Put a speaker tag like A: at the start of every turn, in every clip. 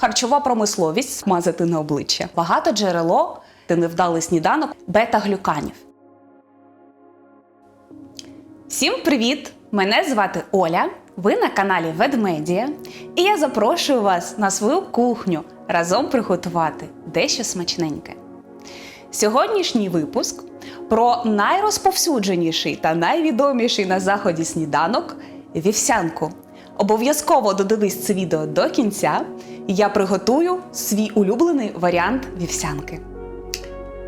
A: харчова промисловість смазати на обличчя, багато джерело та невдалий сніданок бета-глюканів. Всім привіт! Мене звати Оля. Ви на каналі Ведмедія, і я запрошую вас на свою кухню разом приготувати дещо смачненьке. Сьогоднішній випуск про найрозповсюдженіший та найвідоміший на заході сніданок вівсянку. Обов'язково додивись це відео до кінця, і я приготую свій улюблений варіант вівсянки.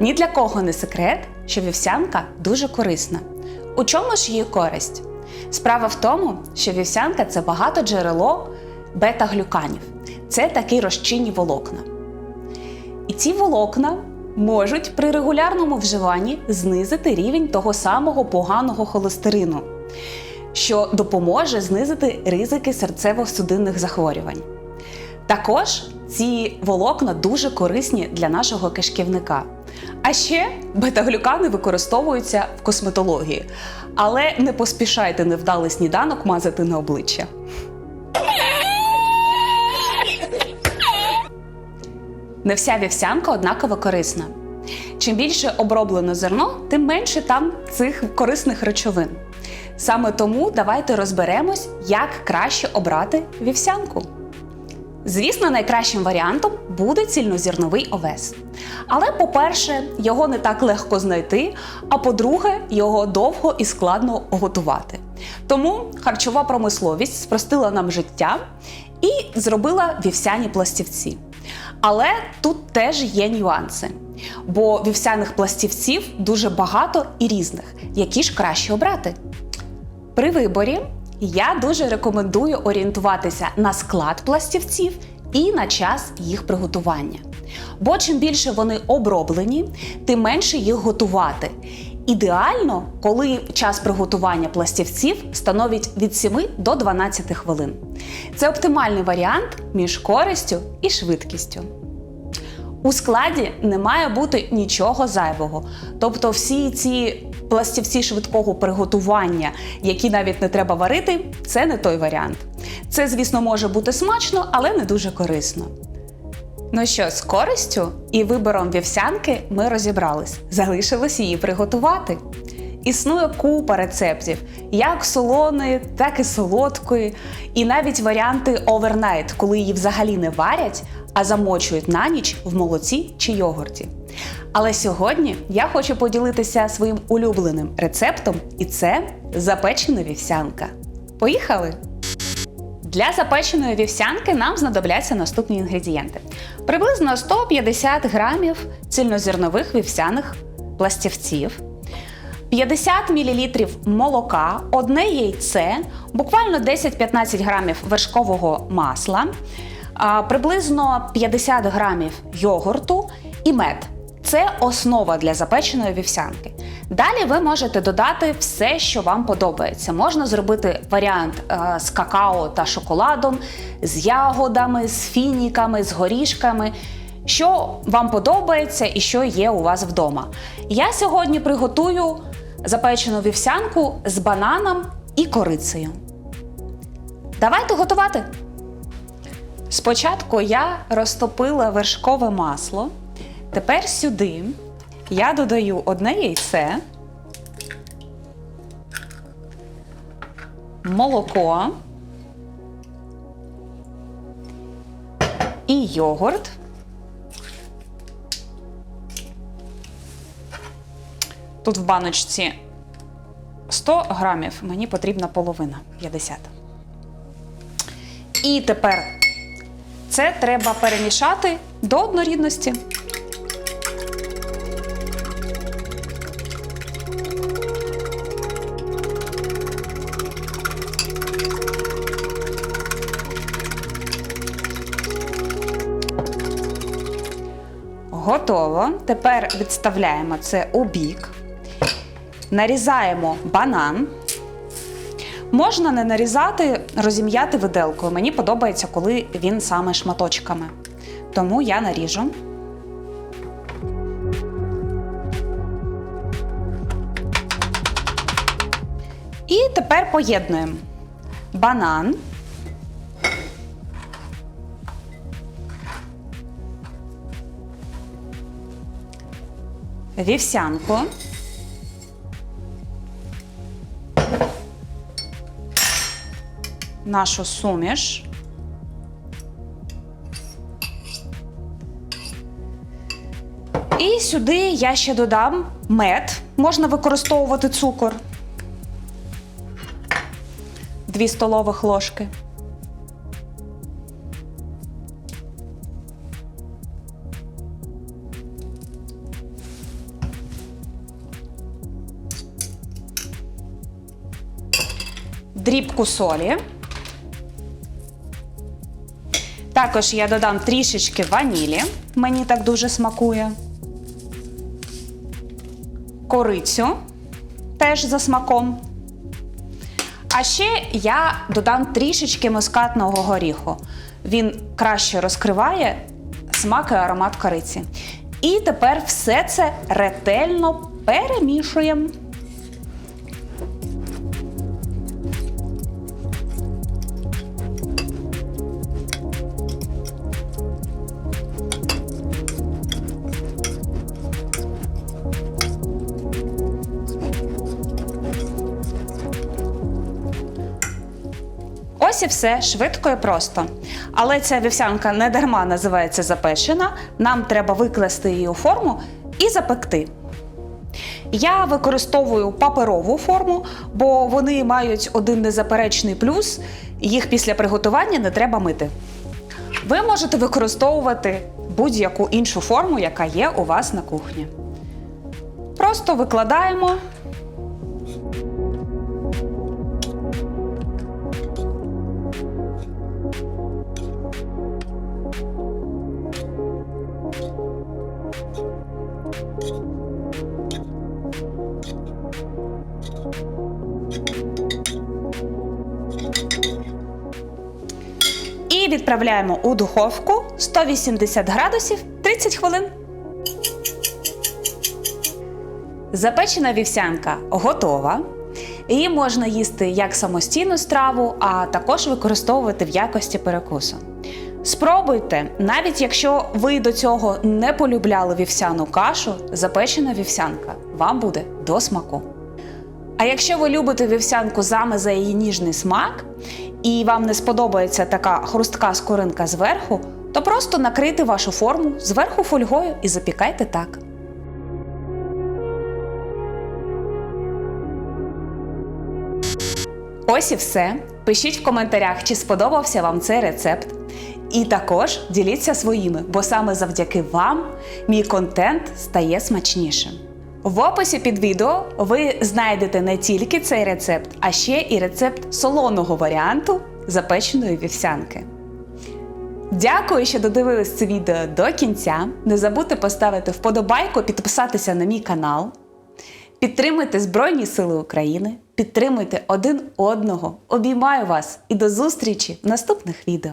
A: Ні для кого не секрет, що вівсянка дуже корисна. У чому ж її користь? Справа в тому, що вівсянка це багато джерело бета-глюканів. Це такі розчинні волокна. І ці волокна можуть при регулярному вживанні знизити рівень того самого поганого холестерину, що допоможе знизити ризики серцево-судинних захворювань. Також ці волокна дуже корисні для нашого кишківника. А ще бета-глюкани використовуються в косметології. Але не поспішайте невдалий сніданок мазати на обличчя. Не вся вівсянка однаково корисна. Чим більше оброблено зерно, тим менше там цих корисних речовин. Саме тому давайте розберемось, як краще обрати вівсянку. Звісно, найкращим варіантом буде цільнозерновий овес. Але, по-перше, його не так легко знайти, а по-друге, його довго і складно готувати. Тому харчова промисловість спростила нам життя і зробила вівсяні пластівці. Але тут теж є нюанси, бо вівсяних пластівців дуже багато і різних, які ж краще обрати. При виборі я дуже рекомендую орієнтуватися на склад пластівців і на час їх приготування. Бо чим більше вони оброблені, тим менше їх готувати. Ідеально, коли час приготування пластівців становить від 7 до 12 хвилин. Це оптимальний варіант між користю і швидкістю. У складі не має бути нічого зайвого. Тобто, всі ці пластівці швидкого приготування, які навіть не треба варити, це не той варіант. Це, звісно, може бути смачно, але не дуже корисно. Ну що, з користю і вибором вівсянки ми розібрались. Залишилось її приготувати. Існує купа рецептів, як солоної, так і солодкої, і навіть варіанти овернайт, коли її взагалі не варять, а замочують на ніч в молоці чи йогурті. Але сьогодні я хочу поділитися своїм улюбленим рецептом, і це запечена вівсянка. Поїхали! Для запеченої вівсянки нам знадобляться наступні інгредієнти: приблизно 150 грамів цільнозернових вівсяних пластівців. 50 мл молока, одне яйце, буквально 10-15 грамів вершкового масла, приблизно 50 грамів йогурту і мед. Це основа для запеченої вівсянки. Далі ви можете додати все, що вам подобається. Можна зробити варіант е, з какао та шоколадом, з ягодами, з фініками, з горішками. Що вам подобається і що є у вас вдома. Я сьогодні приготую запечену вівсянку з бананом і корицею. Давайте готувати. Спочатку я розтопила вершкове масло. Тепер сюди я додаю одне яйце, молоко і йогурт. Тут в баночці 100 грамів, мені потрібна половина 50. І тепер це треба перемішати до однорідності. Готово. Тепер відставляємо це у бік нарізаємо банан. Можна не нарізати, розім'яти виделкою. Мені подобається, коли він саме шматочками. Тому я наріжу. І тепер поєднуємо банан. Вівсянку. Нашу суміш. І сюди я ще додам мед. Можна використовувати цукор. 2 столових ложки. Дрібку солі. Також я додам трішечки ванілі. Мені так дуже смакує. Корицю теж за смаком. А ще я додам трішечки мускатного горіху. Він краще розкриває смак і аромат кориці. І тепер все це ретельно перемішуємо. Ось і все швидко і просто. Але ця вівсянка не дарма називається запечена. Нам треба викласти її у форму і запекти. Я використовую паперову форму, бо вони мають один незаперечний плюс, їх після приготування не треба мити. Ви можете використовувати будь-яку іншу форму, яка є у вас на кухні. Просто викладаємо. І відправляємо у духовку 180 градусів 30 хвилин. Запечена вівсянка готова. Її можна їсти як самостійну страву, а також використовувати в якості перекусу. Спробуйте, навіть якщо ви до цього не полюбляли вівсяну кашу, запечена вівсянка вам буде до смаку. А якщо ви любите вівсянку саме за її ніжний смак, і вам не сподобається така хрустка скоринка зверху, то просто накрийте вашу форму зверху фольгою і запікайте так. Ось і все. Пишіть в коментарях, чи сподобався вам цей рецепт. І також діліться своїми, бо саме завдяки вам мій контент стає смачнішим. В описі під відео ви знайдете не тільки цей рецепт, а ще і рецепт солоного варіанту запеченої вівсянки. Дякую, що додивились це відео до кінця. Не забудьте поставити вподобайку, підписатися на мій канал. Підтримуйте Збройні Сили України, підтримуйте один одного. Обіймаю вас і до зустрічі в наступних відео.